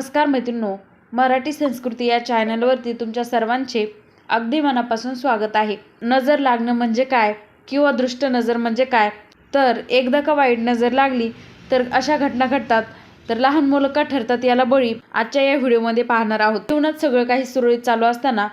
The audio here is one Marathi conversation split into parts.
नमस्कार मैत्रिणो मराठी संस्कृती या चॅनलवरती तुमच्या सर्वांचे अगदी मनापासून स्वागत आहे. नजर लागणं म्हणजे काय किंवा दृष्ट नजर म्हणजे काय? तर एकदा का वाईट नजर लागली तर अशा घटना घडतात. तर लहान मुलं का ठरतात याला बळी? आजच्या या व्हिडिओमध्ये पाहणार आहोत. जीवनात सगळं काही सुरळीत चालू असताना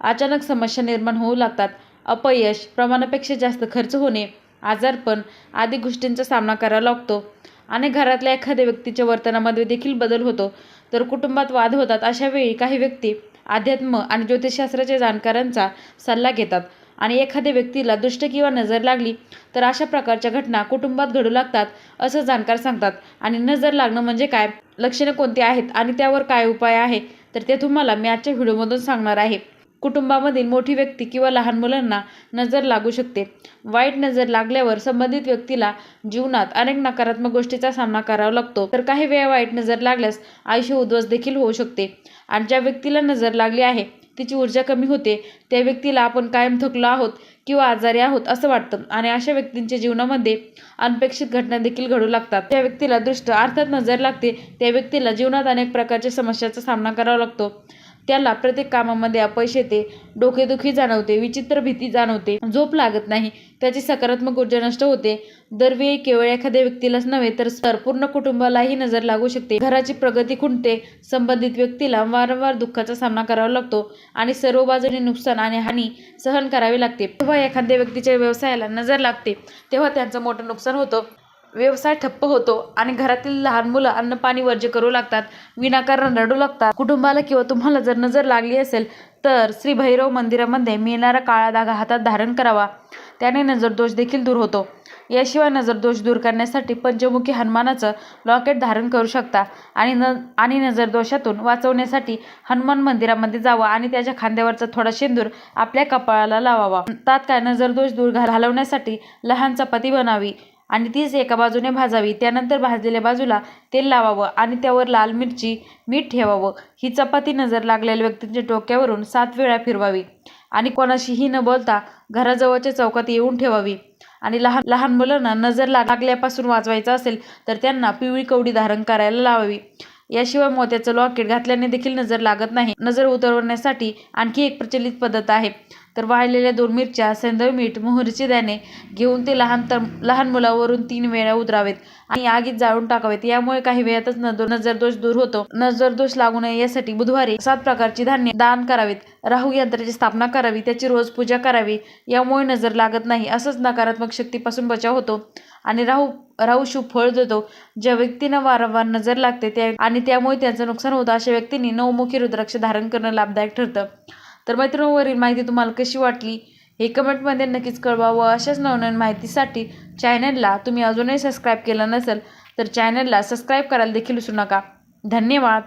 अचानक समस्या निर्माण होऊ लागतात. अपयश प्रमाणापेक्षा जास्त खर्च होणे आजारपण आदी गोष्टींचा सामना करावा लागतो. आणि घरातल्या एखाद्या व्यक्तीच्या वर्तनामध्ये देखील बदल होतो. तर कुटुंबात वाद होतात अशा वेळी काही व्यक्ती अध्यात्म आणि ज्योतिषशास्त्राच्या जाणकारांचा सल्ला घेतात. आणि एखाद्या व्यक्तीला दुष्ट किंवा नजर लागली तर अशा प्रकारच्या घटना कुटुंबात घडू लागतात असं जाणकार सांगतात. आणि नजर लागणं म्हणजे काय? लक्षणे कोणती आहेत? आणि त्यावर काय उपाय आहे? तर ते तुम्हाला मी आजच्या व्हिडिओमधून सांगणार आहे. कुटुंबामधील मोठी व्यक्ती किंवा लहान मुलांना नजर लागू शकते. वाईट नजर लागल्यावर संबंधित व्यक्तीला जीवनात अनेक नकारात्मक गोष्टीचा सामना करावा लागतो. तर काही वेळा वाईट नजर लागल्यास आयुष्य उद्ध्वस्त देखील होऊ शकते. आणि ज्या व्यक्तीला नजर लागली आहे तिची ऊर्जा कमी होते त्या व्यक्तीला आपण कायम थकलो आहोत किंवा आजारी आहोत असं वाटतं. आणि अशा व्यक्तींच्या जीवनामध्ये अनपेक्षित घटना देखील घडू लागतात. त्या व्यक्तीला दृष्ट अर्थात नजर लागते त्या व्यक्तीला जीवनात अनेक प्रकारच्या समस्यांचा सामना करावा लागतो. त्याला प्रत्येक कामामध्ये अपयश येते डोकेदुखी जाणवते विचित्र भीती जाणवते झोप लागत नाही त्याची सकारात्मक ऊर्जा नष्ट होते. दरवेळी केवळ एखाद्या व्यक्तीलाच नव्हे तर संपूर्ण कुटुंबालाही नजर लागू शकते. घराची प्रगती खुंटते संबंधित व्यक्तीला वारंवार दुःखाचा सामना करावा लागतो आणि सर्व बाजूने नुकसान आणि हानी सहन करावी लागते. जेव्हा एखाद्या व्यक्तीच्या व्यवसायाला नजर लागते तेव्हा त्यांचं मोठं नुकसान होतं. व्यवसाय ठप्प होतो आणि घरातील लहान मुलं अन्न पाणी वर्ज्य करू लागतात विनाकारण रडू लागतात. कुटुंबाला किंवा तुम्हाला जर नजर लागली असेल तर श्री भैरव मंदिरामध्ये मिळणारा काळा धागा हातात धारण करावा. त्याने नजरदोष देखील दूर होतो. याशिवाय नजरदोष दूर करण्यासाठी पंचमुखी हनुमानाचं लॉकेट धारण करू शकता आणि न आणि नजरदोषातून वाचवण्यासाठी हनुमान मंदिरामध्ये जावा आणि त्याच्या खांद्यावरचा थोडा शेंदूर आपल्या कपाळाला लावावा. तात्काळ नजरदोष दूर घालवण्यासाठी लहान चपाती बनावी. आणि तीच एका बाजूने भाजावी. त्यानंतर भाजलेल्या बाजूला तेल लावावं आणि त्यावर लाल मिरची मीठ ठेवावं. ही चपाती नजर लागलेल्या व्यक्तींच्या डोक्यावरून सात वेळा फिरवावी. आणि कोणाशीही न बोलता घराजवळच्या चौकात येऊन ठेवावी. आणि लहान लहान मुलांना नजर लागल्यापासून वाचवायचं असेल तर त्यांना पिवळी कवडी धारण करायला लावावी. याशिवाय मोत्याचं लॉकेट घातल्याने देखील नजर लागत नाही. नजर उतरवण्यासाठी आणखी एक प्रचलित पद्धत आहे. तर वाळलेल्या दोन मिरच्या सेंदव मीठ मोहरीचे दाणे घेऊन ते लहान तर लहान मुलावरून तीन वेळा उतरावेत आणि आगीत जाळून टाकावेत. यामुळे काही वेळातच नजरदोष दूर होतो. नजरदोष लागू नये यासाठी बुधवारी सात प्रकारची धान्य दान करावेत. राहू यंत्राची स्थापना करावी त्याची रोज पूजा करावी. यामुळे नजर लागत नाही. असंच नकारात्मक शक्तीपासून बचाव होतो. आणि राहू राहू शुभ फळ देतो. ज्या व्यक्तींना वारंवार नजर लागते त्या आणि त्यामुळे त्यांचं नुकसान होतं अशा व्यक्तींनी नवमुखी रुद्राक्ष धारण करणं लाभदायक ठरतं. तर मैत्रिणीवरील माहिती तुम्हाला कशी वाटली? हे कमेंटमध्ये नक्कीच कळवा व अशाच नवनवीन माहितीसाठी चॅनलला तुम्ही अजूनही सबस्क्राईब केलं नसेल तर चॅनलला सबस्क्राईब करायला देखील विसरू नका. धन्यवाद.